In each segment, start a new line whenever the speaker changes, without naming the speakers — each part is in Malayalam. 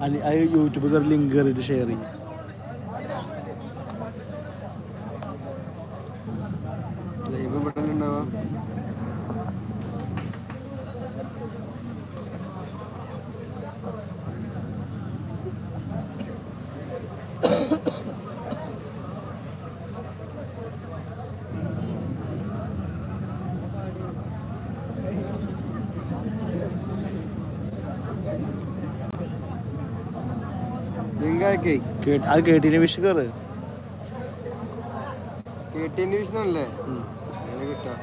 ആ യൂട്യൂബ് കയറി ലിങ്ക് കയറിയിട്ട് ഷെയർ ചെയ്യും
ലൈവ് പെട്ടെന്നുണ്ടാവാ ലിങ്കാക്കേ
കേട്ട് അത് കേട്ടിന് വിഷ് കയറ്
കേട്ടിന്റെ അങ്ങനെ കിട്ടാ.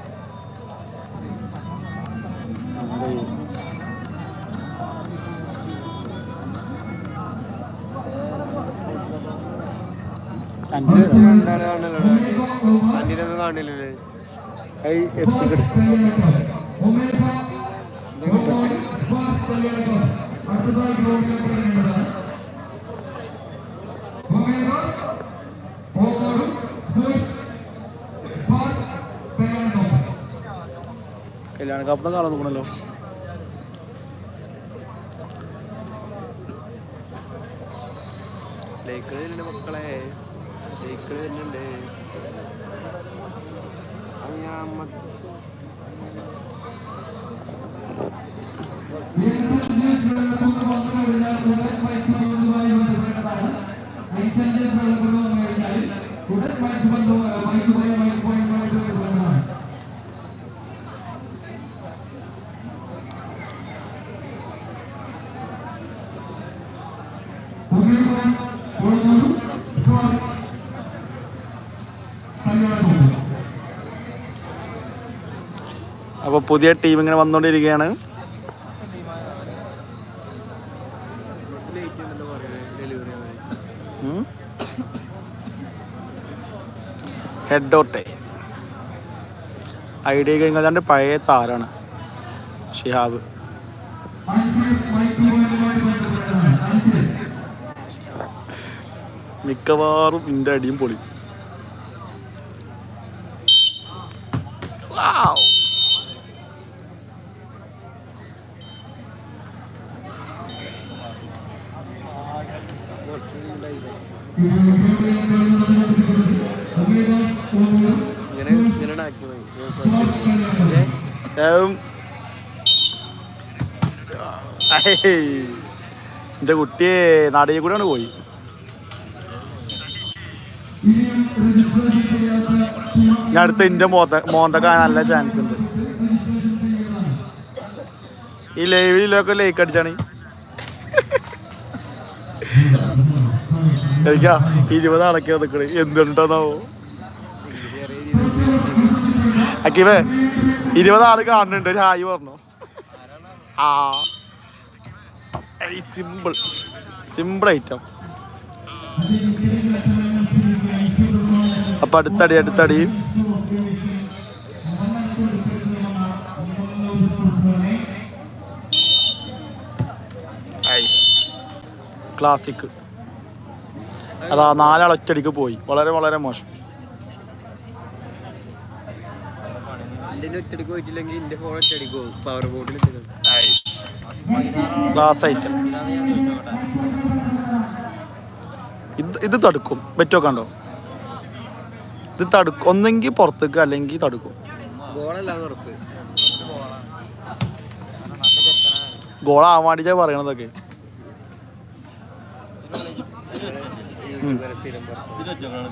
എഫ് സി കിട്ടും കല്യാണ കാപ്പത്തെ കാണാൻ നോക്കണല്ലോ.
വരുന്നുണ്ട് മക്കളെ.
അപ്പോൾ പുതിയ ടീം ഇങ്ങനെ വന്നുകൊണ്ടിരിക്കുകയാണ്. ഹെഡ് ഓട്ടെ ഐഡിയ കഴിഞ്ഞാണ്ട് പഴയ താരാണ്. ഷിഹാബ്. മിക്കവാറും ഇന്റെ അടിയും പൊളി Wow.
കുറച്ചുകൂടി ഉണ്ടായില്ല ഇങ്ങനെ ഇങ്ങനെ ആക്കി പോയി ഏ?
ഏം. ഐ. എന്റെ കുട്ടി നാടിയെ കൂടെയാണ് പോയി ഞാൻ അടുത്ത എന്റെ മോത്ത മോന്തൊക്കെ നല്ല ചാൻസ് ഉണ്ട് ഈ ലൈവിലൊക്കെ ലൈക്ക് അടിച്ചാണ് എനിക്കാ ഇരുപത് അടക്കി നിൽക്കണേ എന്തുണ്ടെന്നാവോ? അക്കിമേ ഇരുപത് ആൾ കാണുന്നുണ്ട്. ഒരു ഹായ് പറഞ്ഞു. ആ. സിമ്പിൾ സിമ്പിൾ ഐറ്റം അപ്പൊ അടുത്തടി അടുത്തടി. ക്ലാസിക് അതാ നാലാൾ ഒറ്റടിക്ക് പോയി. വളരെ വളരെ മോശം. ക്ലാസ് ഐറ്റം ഇത് ഇത് തടുക്കും. ബെറ്റോ കണ്ടോ? ഇത് തടുക്കും. ഒന്നെങ്കിൽ പുറത്തേക്ക് അല്ലെങ്കിൽ തടുക്കും. ഗോളാവാണ്ടിച്ചാ പറയണതൊക്കെ.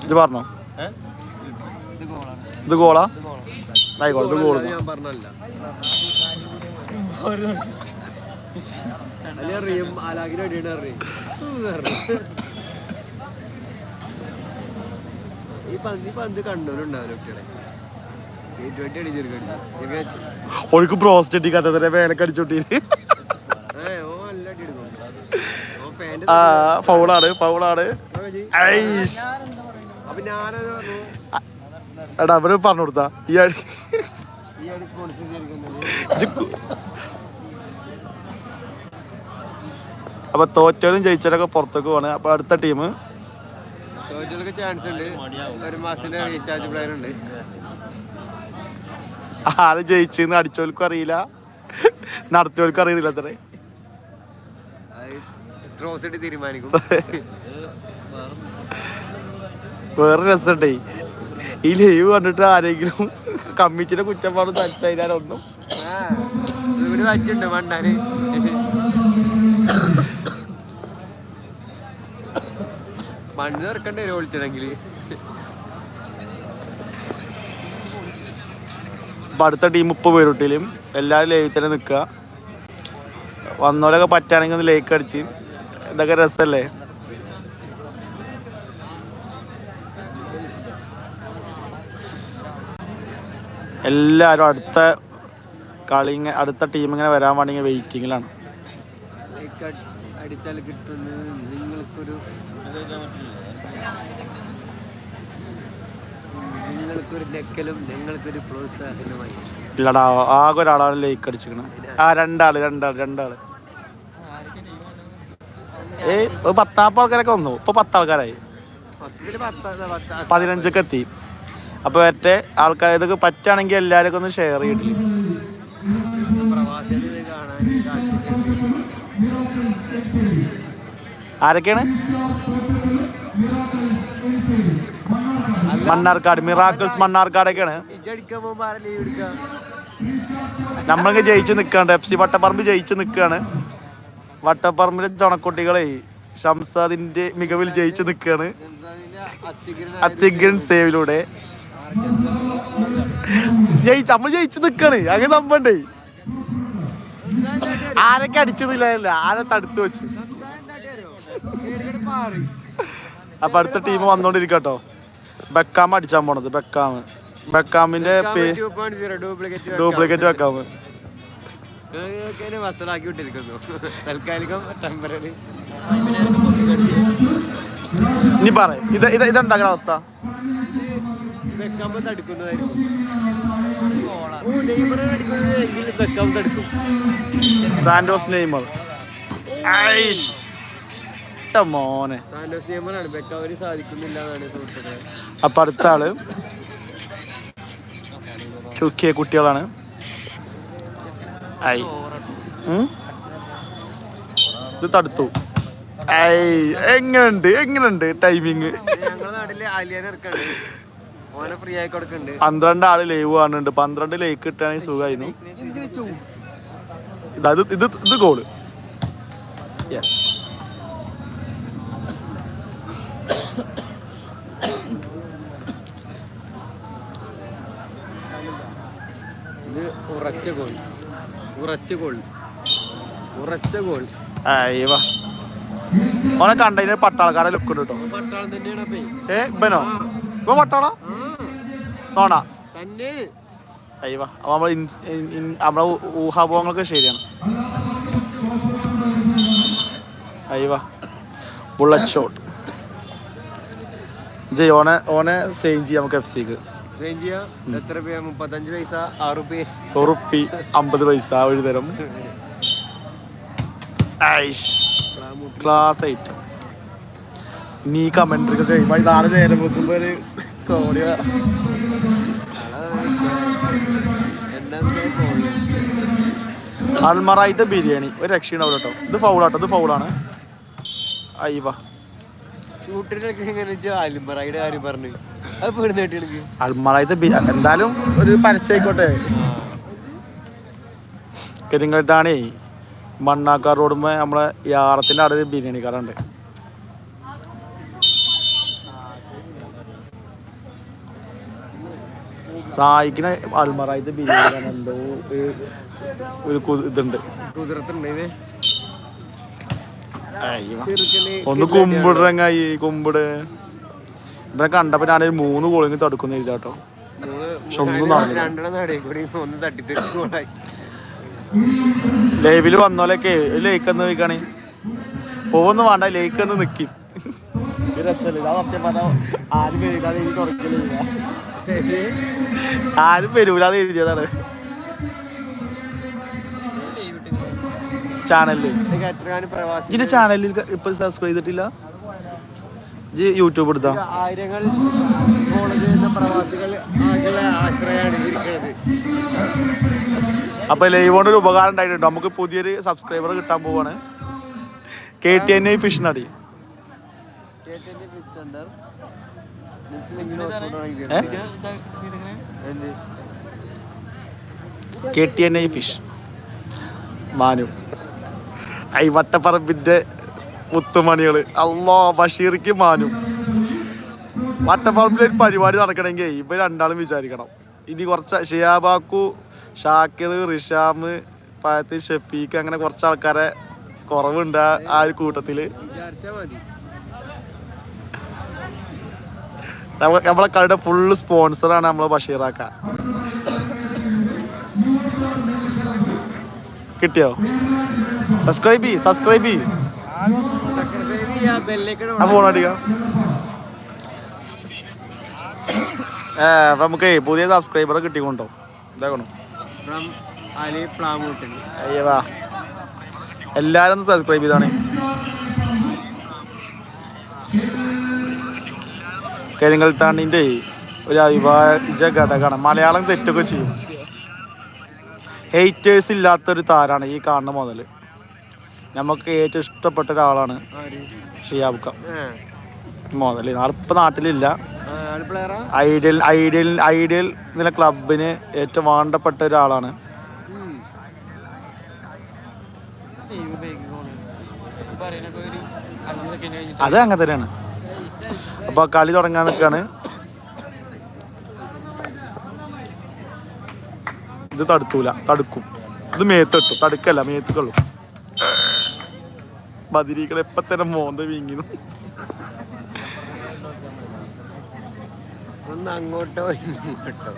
ഇത് പറഞ്ഞോ? ഇത് ഗോളാ ഇത്
ഞാൻ പറഞ്ഞല്ല അറിയും അറിയും ഈ പന്ത് പന്ത് കുട്ടികളെ
ഒഴുക്ക് പ്രോസ്റ്ററ്റിക് അതെ വേലക്ക് അടിച്ചോട്ടി ഫൗളാണ് ഫൗളാണ് എടാ അവർ പറഞ്ഞു കൊടുത്താ. ഈ അടി. അപ്പൊ തോറ്റോലും ജയിച്ചാലൊക്കെ പുറത്തേക്ക് പോവാണ്. അപ്പൊ അടുത്ത ടീം.
ചാൻസ് ഉണ്ട്. ഒരു മാസത്തിന്റെ റീചാർജ് ഉണ്ട്.
ആര് ജയിച്ചെന്ന് അടിച്ചവൽക്കും അറിയില്ല. നടത്തിയവൽക്കും അറിയില്ല അത്രേ.
തീരുമാനിക്കും?
വേറെ രസമുണ്ടേ ഈ ലൈവ് കണ്ടിട്ട് ആരെങ്കിലും കമ്മിച്ചിന്റെ കുറ്റപ്പാടും
ഇവിടെ വച്ചിട്ടുണ്ട് മണ്ണാന് മണ്ണ് ഇറക്കണ്ടേ വിളിച്ചിടെങ്കിൽ
ഇപ്പം അടുത്ത ടീം മുപ്പത് പേരുട്ടിലും എല്ലാവരും ലൈവിൽ തന്നെ നിൽക്കുക. വന്നോലൊക്കെ പറ്റുകയാണെങ്കിൽ ഒന്ന് ലൈക്ക് അടിച്ച്. ഇതൊക്കെ രസല്ലേ? എല്ലാവരും അടുത്ത കളി അടുത്ത ടീം ഇങ്ങനെ വരാൻ വേണ്ടി വെയിറ്റിങ്ങിലാണ് ഇല്ലടാ ആകെ ഒരാളാണ് ലേക്ക് അടിച്ചിരിക്കണത്. ആ രണ്ടാൾ രണ്ടാൾ രണ്ടാൾ. ഏയ് ഒരു പത്താപ്പ് ആൾക്കാരൊക്കെ വന്നു. ഇപ്പൊ
പത്ത് ആൾക്കാരായി
പതിനഞ്ചൊക്കെ എത്തി. അപ്പൊ മറ്റേ ആൾക്കാർ ഇതൊക്കെ പറ്റുകയാണെങ്കിൽ എല്ലാവരും ഒന്ന് ഷെയർ ചെയ്തിട്ടില്ല. ആരൊക്കെയാണ്? മണ്ണാർക്കാട് മിറാക്കിൾസ് മണ്ണാർക്കാടൊക്കെയാണ്. നമ്മളങ്ങ് ജയിച്ച് നിൽക്കാണ്ട് എഫ് സി വട്ടപ്പറമ്പ് ജയിച്ച് നിൽക്കുകയാണ് വട്ടപ്പറമ്പിലെ ചണക്കുട്ടികളെ ഷംസാദിന്റെ മികവിൽ ജയിച്ച് നിൽക്കുകയാണ്. അത്യഗ്രൻ സേവിലൂടെ. ജയിച്ച് നമ്മൾ ജയിച്ച് നിൽക്കാണ് അങ്ങനെ സംഭവണ്ടേ ആരൊക്കെ അടിച്ചതില്ല ആരെ തടുത്ത് വെച്ച്. അപ്പൊ അടുത്ത ടീം വന്നോണ്ടിരിക്കട്ടോ. ബെക്കാം അടിച്ചാൻ പോണത്. ബെക്കാം. ബെക്കാമിന്റെ
ഡ്യൂപ്ലിക്കേറ്റ്
ഡ്യൂപ്ലിക്കേറ്റ്
വസലാക്കി വിട്ടിരിക്കുന്നു തൽക്കാലികം ടെമ്പററി
ഇനി പറയും ഇത് ഇത് ഇതെന്താ അവസ്ഥ?
വെക്കാമ്പ് തടുക്കുന്നതായിരിക്കും. വെക്കാമ്പ് തടുക്കും.
Santos Neymar. ഐഷ്. ന്റെ മോനെ.
സാന്റോസ് നെയ്മറാണ്. വെക്കാവിന് സാധിക്കുന്നില്ല എന്നാണ് സുഹൃത്തുക്കളെ.
അപ്പൊ അടുത്ത ആൾ ടു കെ കുട്ടികളാണ്. ഐ. ഉം? ഇത് തടുത്തു. ഐ. എങ്ങനുണ്ട്? എങ്ങനുണ്ട് ടൈമിങ്
ഞങ്ങളുടെ നാട്ടിൽ അലിയനെ ഇറക്കണ്ട് ഓനെ ഫ്രീ ആയി കൊടുക്കണ്ട്.
പന്ത്രണ്ട് ആൾ ലൈവ് കാണുന്നുണ്ട്. പന്ത്രണ്ട് ലേക്ക് കിട്ടുകയാണെങ്കിൽ സുഖമായിരുന്നു ഇതാ ഇത് ഇത് ഇത് ഗോൾ യെസ്
ഇത് ഉറച്ച ഗോൾ ഉറച്ച ഗോൾ ഉറച്ച ഗോൾ
അയ്യവ ഓനെ കണ്ടതിന് പട്ടാളക്കാരെ ലുക്ക് ഉണ്ട് കേട്ടോ
പട്ടാളം തന്നെയാണ് അപ്പേ.
ഏ ഇവനോ? ഇവൻ പട്ടാള? നോണ?
തന്നെ.
അയ്യവ അപ്പൊ നമ്മളെ ഇൻസ്- ഇൻ- ഇൻ- നമ്മളെ ഊ- ഊഹാഭോഹങ്ങളൊക്കെ ശരിയാണ്. അയ്യവ ബുള്ളറ്റ് ഷോട്ട് ജയ് ഓനെ ഓനെ സെയിം ചെയ്യാം നമുക്ക് എഫ് സിക്ക്
എത്ര രൂപ മുപ്പത്തഞ്ച് പൈസ? ആറ് റുപ്യ
ഉറുപ്പി അമ്പത് പൈസ ഒരു തരം. Class item. നീ കമന്ററി ഒക്കെ കഴിയുമ്പോ നാളെ നേരം വെക്കുമ്പോ ഒരു അൽമറായിത്തെ ബിരിയാണി. ഒരു രക്ഷയുണ്ടാവില്ല കേട്ടോ. ഇത് ഫൗളാട്ടോ ഇത് ഫൗളാണ് അയ്യവാ
ഷൂട്ടിനൊക്കെ എങ്ങനെ അൽമറായിയുടെ കാര്യം പറഞ്ഞു?
ബി എന്തായാലും ഒരു പരസ്യമായിക്കോട്ടെ ആയിക്കോട്ടെ കരിങ്കൽത്താണേ മണ്ണാക്കാർ റോഡുമ്പോ നമ്മളെ യാറത്തിന്റെ അവിടെ ഒരു ബിരിയാണി കട ഉണ്ട്. സായിക്കിന് അൽമറായിത്തെ ബിരിയാണി കാണാൻ എന്തോ ഒരു- ഇതുണ്ട്. ഒന്ന് കുമ്പിടങ്ങായി കുമ്പിട്. ഇവനെ കണ്ടപ്പോ ഞാനൊരു മൂന്ന് ഗോളിങ് തടുക്കുന്ന എഴുതാട്ടോ
മൂന്ന്
പക്ഷെ ഒന്നും
രണ്ട്
നടന്നില്ല. വന്നോലൊക്കെ ലേക്ക് എന്ന് ചോദിക്കാണേ. പോകുന്നു വേണ്ട ലേക്ക് എന്ന് നിക്കി. ആരും എഴുതി വരൂലാതെ എഴുതിയതാണ്.
പ്രവാസി
ഇതിന്റെ ചാനലിൽ ഇപ്പൊ സബ്സ്ക്രൈബ് ചെയ്തിട്ടില്ല? യൂട്യൂബ് എടുത്താ.
ആയിരങ്ങൾ ഫോളോ ചെയ്യുന്ന പ്രവാസികൾ ആകെ ആശ്രയാണ് ഇരിക്കുന്നത്.
അപ്പൊ ലൈവ് കൊണ്ട് ഒരു ഉപകാരം ഉണ്ടായിട്ടുണ്ട്. നമുക്ക് പുതിയൊരു സബ്സ്ക്രൈബർ കിട്ടാൻ പോവാണ്. K T N I fish നടി K T N I fish Manu. I വട്ടപ്പറമ്പിന്റെ മുത്തുമണികൾ. അല്ലോ ബഷീർക്ക് മാനും. വട്ടപ്പറമ്പിൽ ഒരു പരിപാടി നടക്കണമെങ്കിൽ ഇപ്പൊ രണ്ടാളും വിചാരിക്കണം. ഇനി കുറച്ച് ഷിയാബാക്കു ഷാക്കിർ റിഷാം പായത്ത് ഷഫീഖ് അങ്ങനെ കുറച്ച് ആൾക്കാരെ കുറവുണ്ട് ആ- ഒരു നമ്മ- നമ്മളെ കളിയുടെ ഫുള്ള് സ്പോൺസറാണ് നമ്മളെ ബഷീറാക്ക കിട്ടിയോ? സബ്സ്ക്രൈബ് ചെയ്യ് സബ്സ്ക്രൈബ് ചെയ്യ്.
ആ
ഫോൺ അടിക്കാം. ഏ അപ്പൊ നമുക്ക് പുതിയ സബ്സ്ക്രൈബറെ കിട്ടിക്കൊണ്ടോ? ഇതാക്കണോ? അയ്യവാ എല്ലാരും ഒന്ന് സബ്സ്ക്രൈബ് ചെയ്താണ്. കരിങ്കൽ താണ്ടിന്റെ ഒരു അവിഭാജ്യ ഘടകമാണ്. മലയാളം തെറ്റൊക്കെ ചെയ്യും. ഹെയ്റ്റേഴ്സ് ഇല്ലാത്തൊരു താരാണ് ഈ കാണുന്ന മുതൽ നമുക്ക് ഏറ്റവും ഇഷ്ടപ്പെട്ട ഒരാളാണ് ഷിയാബുക്ക
ഏ.
നാളിപ്പോ നാട്ടിലില്ല. ഐഡിയൽ ഐഡിയൽ ഐഡിയൽ എന്നുള്ള ക്ലബിന് ഏറ്റവും വേണ്ടപ്പെട്ട ഒരാളാണ്. അത് അങ്ങനെ തന്നെയാണ്. അപ്പോൾ കളി തുടങ്ങാൻ നിൽക്കാണ് ഇത് തടുത്തൂല. തടുക്കും. ഇത് മേത്തിട്ടു തടുക്കല്ല മേത്തുകളു ബദിരികൾ എപ്പ തന്നെ മോന്ത വീങ്ങിന്നു.
ഒന്ന് അങ്ങോട്ടോ ഇങ്ങോട്ടോ.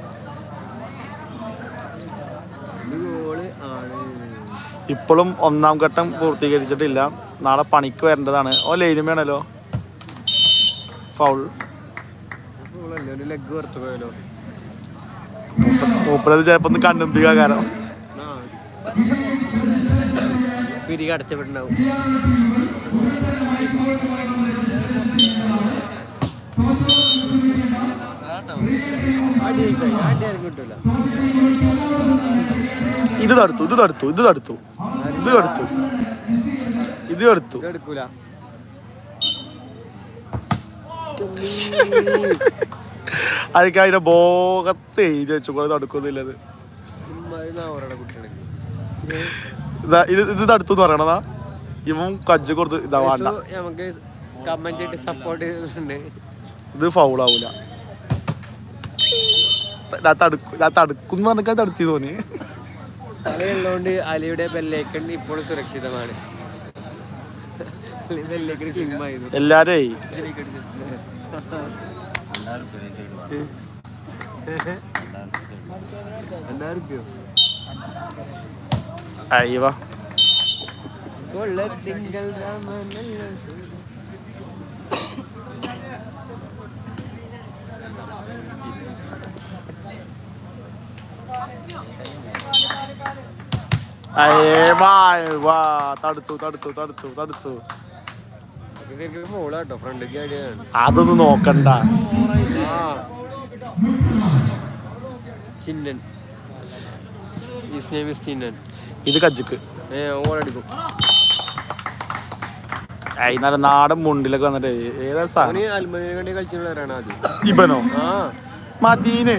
ഇപ്പോഴും ഒന്നാം ഘട്ടം പൂർത്തീകരിച്ചിട്ടില്ല. നാളെ പണിക്ക് വരേണ്ടതാണ്. ഓ ലൈനും വേണല്ലോ. ഫൗൾ.
ലെഗ് പുറത്ത് പോയാലോ
മൂപ്പരത് ചിലപ്പോ ഒന്ന് കാരണം
പിരി
ഇത് തടുത്തു ഇത് തടുത്തു ഇത് തടുത്തു. ഇത് തടുത്തു. ഇത് തടുത്തു.
എടുക്കൂല.
ആയിരിക്കും അതിന്റെ ബോഗത്ത് എഴുതി വെച്ചു കൂടെ തടുക്കുന്നില്ലത് ഇതാ ഇത് ഇത് തടുത്തു എന്ന് പറയണതാ ഇവൻ കജ്ജ് കൊടുത്ത് ഇതാ വേണ്ട.
നമുക്ക് കമന്റ് ചെയ്തിട്ട് സപ്പോർട്ട് ചെയ്തിട്ടുണ്ട്.
ഇത് ഫൗളാവൂല തടുക്കും പറഞ്ഞാൽ തടുത്തി തോന്നി.
കളിയുള്ളതുകൊണ്ട് അലിയുടെ ബെല്ലേക്കൺ ഇപ്പോൾ സുരക്ഷിതമാണ്.
എല്ലാരേ. അയ്യവ
കൊള്ളത്തിങ്കൾ രാമനല്ല
അയ്യേ വാ. വാ തടുത്തു തടുത്തു തടുത്തു. തടുത്തു
ഫോളാട്ടോ ഫ്രണ്ടിലേക്ക് അടിയാണ്
അതൊന്നും നോക്കണ്ട.
Chinnan. His name is Chinnan
ഇത് കജ്ജുക്ക്.
ഏ ഓളടിക്കും.
അയ് നല്ല നാടൻ മുണ്ടിലൊക്കെ വന്നിട്ട് ഏതാ സാധനം?
കളിച്ചിട്ടുള്ളവരാണ് ആദ്യം.
ഇബനോ? മദീന്?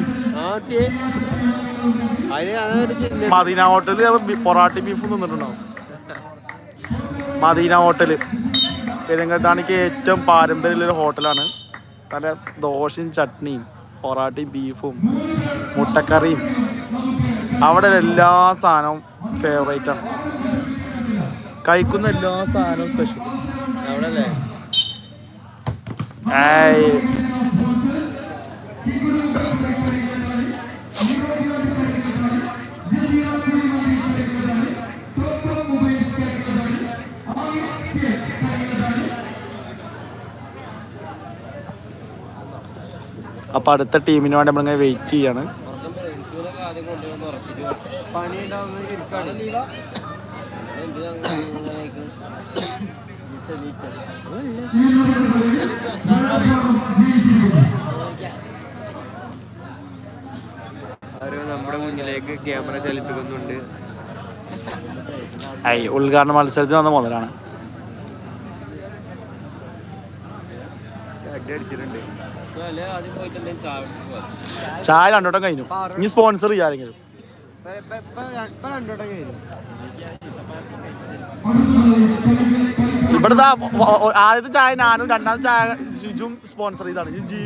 ഹോട്ടൽ പൊറാട്ടി ബീഫ് തിന്നിട്ടുണ്ടാവും. മദീന ഹോട്ടൽ. പെരുങ്കത്താണിക്ക് ഏറ്റവും പാരമ്പര്യമുള്ള ഒരു ഹോട്ടലാണ്. നല്ല ദോശയും ചട്നിയും പൊറാട്ടയും ബീഫും മുട്ടക്കറിയും. അവിടെ എല്ലാ സാധനവും ഫേവറേറ്റ് ആണ്. കഴിക്കുന്ന എല്ലാ സാധനവും സ്പെഷ്യൽ
അവിടെ അല്ലേ
അപ്പൊ അടുത്ത ടീമിന് വേണ്ടി നമ്മളിങ്ങനെ വെയിറ്റ് ചെയ്യാണ്.
പണി നമ്മുടെ
ഐ ഉദ്ഘാടന മത്സരത്തിന് വന്ന മുതലാണ്.
ചായ
രണ്ടോട്ടം കഴിഞ്ഞു. ഇനി സ്പോൺസർ ചെയ്യാരെങ്കിലും
ഇപ്പൊ രണ്ടോട്ടം കഴിഞ്ഞു.
ഇവിടുത്തെ ആദ്യത്തെ ചായ ഞാനും രണ്ടാം ചായ ഷിജും സ്പോൺസർ ചെയ്താണ് ജിജി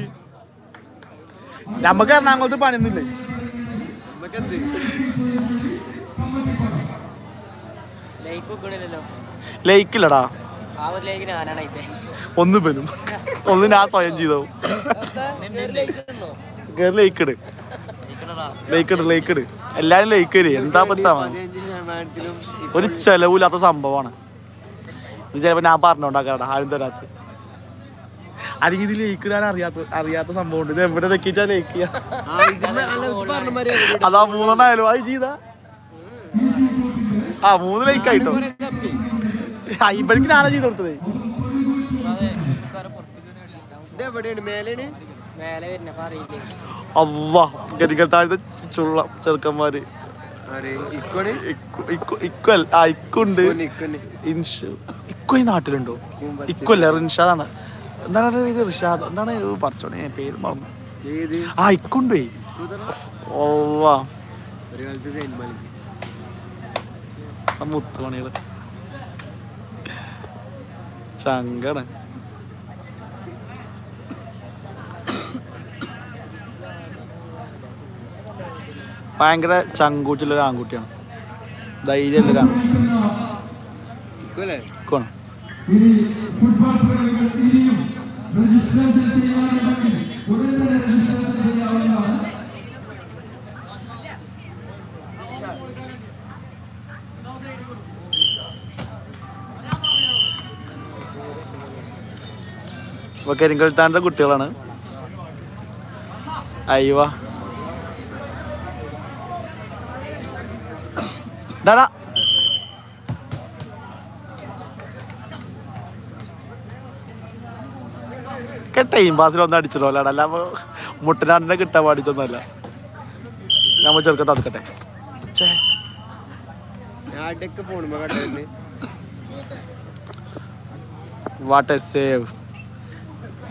നമുക്ക് എറണാകുളത്ത് പണിയൊന്നുമില്ലേ? ലൈക്കില്ലടാ ഒന്ന് വരും. ഒന്ന് ഞാൻ സ്വയം ചെയ്തോ ലൈക്കിട് ലൈക്കിട് ലൈക്കിട് എല്ലാരും ലൈക്ക് എന്താ പറ്റാ ഒരു ചെലവില്ലാത്ത സംഭവമാണ്. ഇത് ചിലപ്പോൾ ഞാൻ പറഞ്ഞോണ്ടാക്കാടാ ആരും തരാത്ത. അല്ലെങ്കിൽ ഇത് ലേക്ക് ഇടാൻ അറിയാത്ത അറിയാത്ത സംഭവം ഉണ്ട്. ഇത് എവിടെ തെക്കിച്ചാ ലേക്ക് ചെയ്യാ? അതാ മൂന്നെണ്ണായാലും അത് ചെയ്താ. ആ മൂന്ന് ലൈക്ക് ആയിട്ടോ? ഇവർക്ക് ഞാനാ ചെയ്ത് കൊടുത്തത്. അവ താഴത്തെ ചുള്ള ചെറുക്കന്മാര്. ഇക്കുണ്ട് ഇക്കു ഈ നാട്ടിലുണ്ടോ. ഇക്കുവല്ല റിൻഷാദാണ്. എന്താണ് ഇത്? റിഷാദ് എന്താണ് പറച്ചോണേ പേര് മറന്നു. ആ ഇക്കുണ്ടേ
കൂതറ?
ഫുട്ബോൾ ഭയങ്കര ചങ്കൂറ്റുള്ളൊരു ആൺകുട്ടിയാണ്. ധൈര്യമുള്ളൊരു
അല്ലേ
ആൺകുട്ടിയാണ് ഇപ്പൊ കരിങ്കൽത്താനത്തെ കുട്ടികളാണ്. അയ്യോ ഡാടാ ടൈം പാസിൽ ഒന്ന് അടിച്ചിട്ടോ അല്ലാണ്ട് അല്ല മുട്ടനാടിനെ കിട്ടാൻ പാടിച്ചൊന്നുമല്ല നമ്മൾ ചെറുക്കം തടുക്കട്ടെ. ഛേ.
ഞാടൊക്കെ ഫോണുമ്പോ കണ്ടത്
വാട്ട് എ സേവ്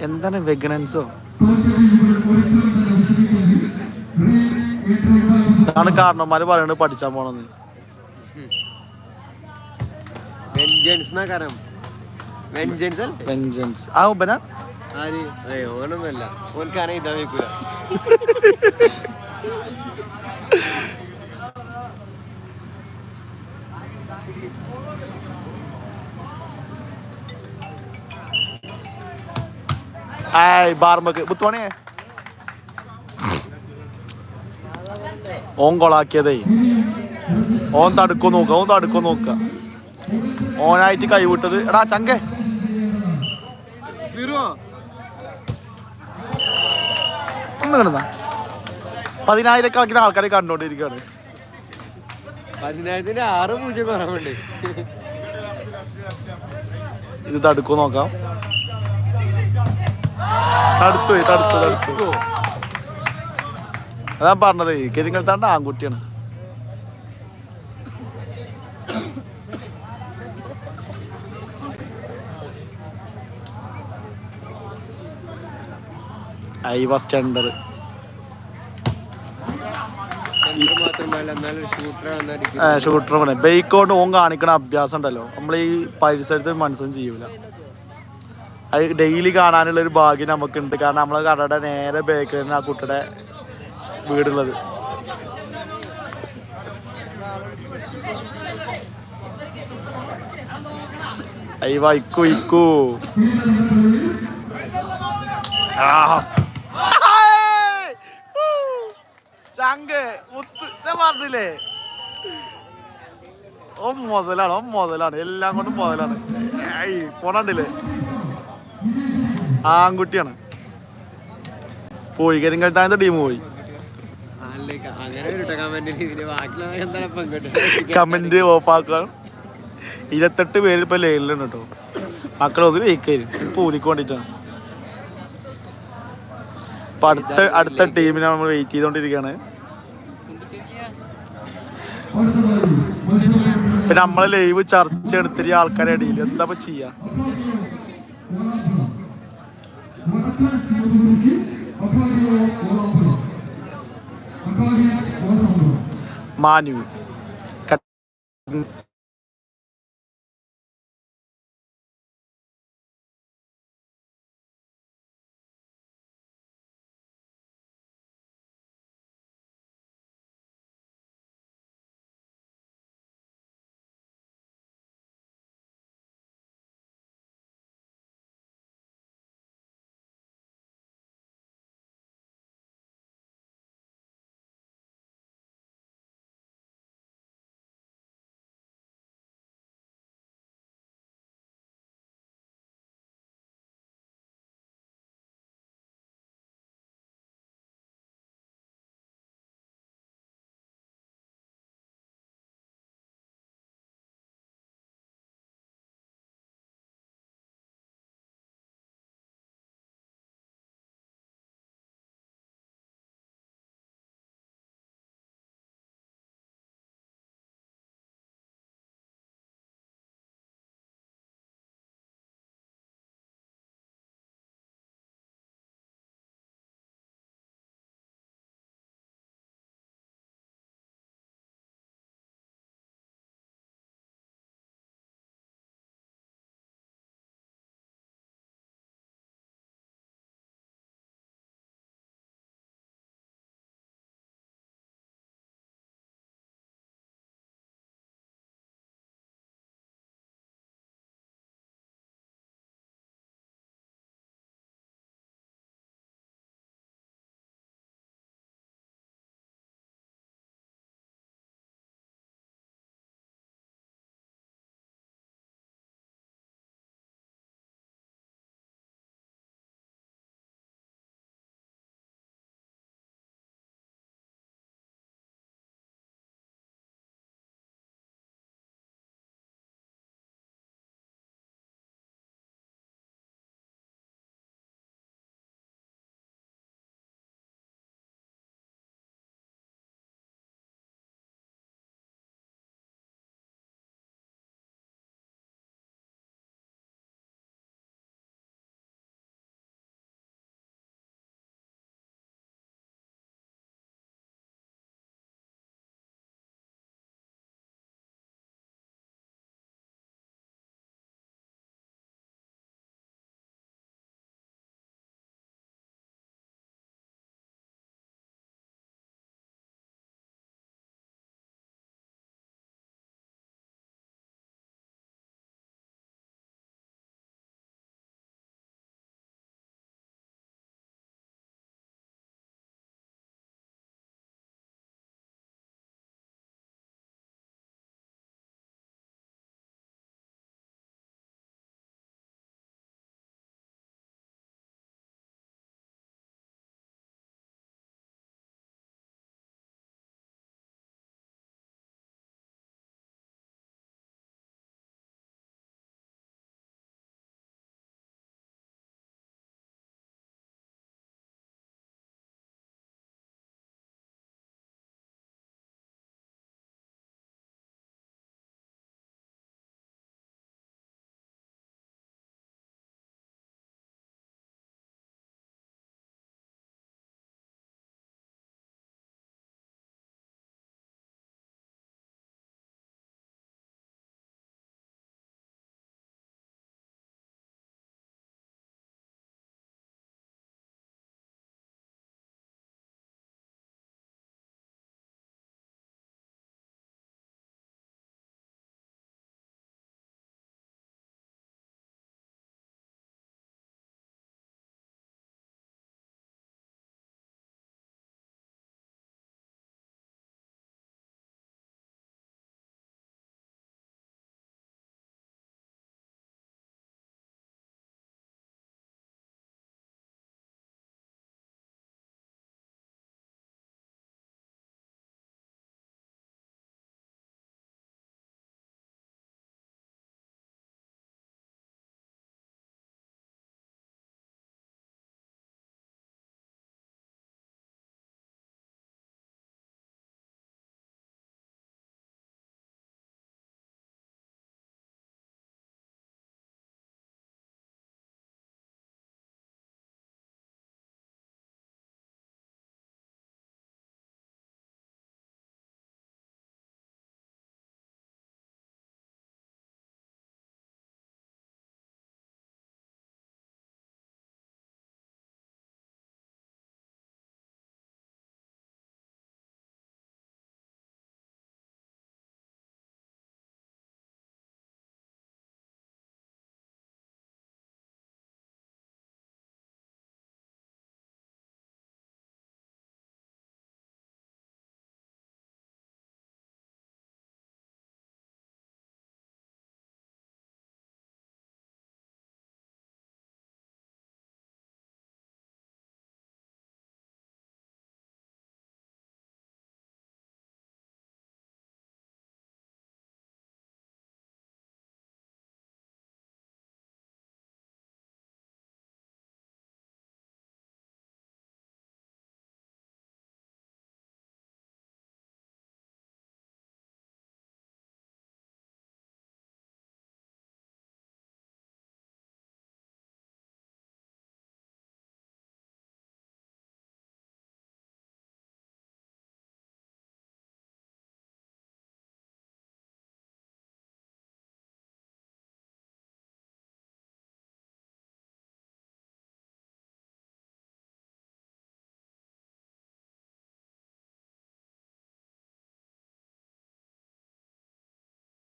എന്താണ് വെഗനൻസോ അതാണ് കാരണന്മാര് പറയുന്നത് പഠിച്ചാൻ പോണെന്ന്
വെഞ്ചൻസ് എന്നാ കാരണം വെഞ്ചൻസ് അല്ലേ?
വെഞ്ചൻസ് ആ ഉപന?
ആര്? ഏ ഓനൊന്നല്ല ഓൻക്കാനെ ഇതാ വെക്കൂല
ആയ് ബാർമക്ക്. മുത്തുമണിയെ ഓൻ കൊളാക്കിയതേ. ഓൻ തടുക്കോ നോക്ക ഓൻ തടുക്കോ നോക്ക. ഓനായിട്ട് കൈവിട്ടത്. എടാ ചങ്കേ.
ഫിറോ.
ഒന്ന് കിടന്ന. പതിനായിരക്കണക്കിന് ആൾക്കാരെ കണ്ടോണ്ടിരിക്കുകയാണ്
പതിനായിരത്തിന്റെ ആറ് പൂജ്യം കുറവുണ്ട്.
ഇത് തടുക്കോ നോക്കാം. തടുത്തു തടുത്തു തടുത്തു. അതാ പറഞ്ഞത് കരിങ്കൽത്താണ്ട ആൺകുട്ടിയാണ്. I was tender. ഷൂട്ടറാണ് ബൈക്ക് കൊണ്ട് ഓൻ കാണിക്കണ അഭ്യാസം ഉണ്ടല്ലോ. നമ്മൾ ഈ പരിസരത്ത് മനസ്സും ചെയ്യൂല. അത് ഡെയിലി കാണാനുള്ള ഒരു ഭാഗ്യം നമുക്കുണ്ട്. കാരണം നമ്മളെ കടയുടെ നേരെ ബേക്കിൽ തന്നെ ആ കുട്ടിയുടെ വീടുള്ളത്. അയ്യോ ഇക്കു ഇക്കൂ. ആഹാ. ഹായ്! ഊ! ചങ്ക് മുത്ത് ഞാൻ പറഞ്ഞില്ലേ? ഓ മുതലാണ് ഓ മുതലാണ്. എല്ലാം കൊണ്ടും മുതലാണ്. പോണണ്ടില്ലേ ആൺകുട്ടിയാണ്. പോയി കരിങ്കൽത്താനത്തെ ടീം പോയി. കമന്റ് ഓഫാക്കാൻ ഇരുപത്തെട്ട് പേര് ഇപ്പൊ ലൈനിലുണ്ട് കേട്ടോ മക്കൾ ഒന്ന് വെയിക്കായിരുന്നു പൂതിക്ക് വേണ്ടിട്ടാണ്. അപ്പൊ അടുത്ത അടുത്ത ടീമിനെ നമ്മൾ വെയിറ്റ് ചെയ്തോണ്ടിരിക്കുകയാണ് പിന്നെ നമ്മളെ ലൈവ് ചർച്ച എടുത്തിരി ആൾക്കാരെ ഇടയിൽ എന്താ ചെയ്യ? മാനു.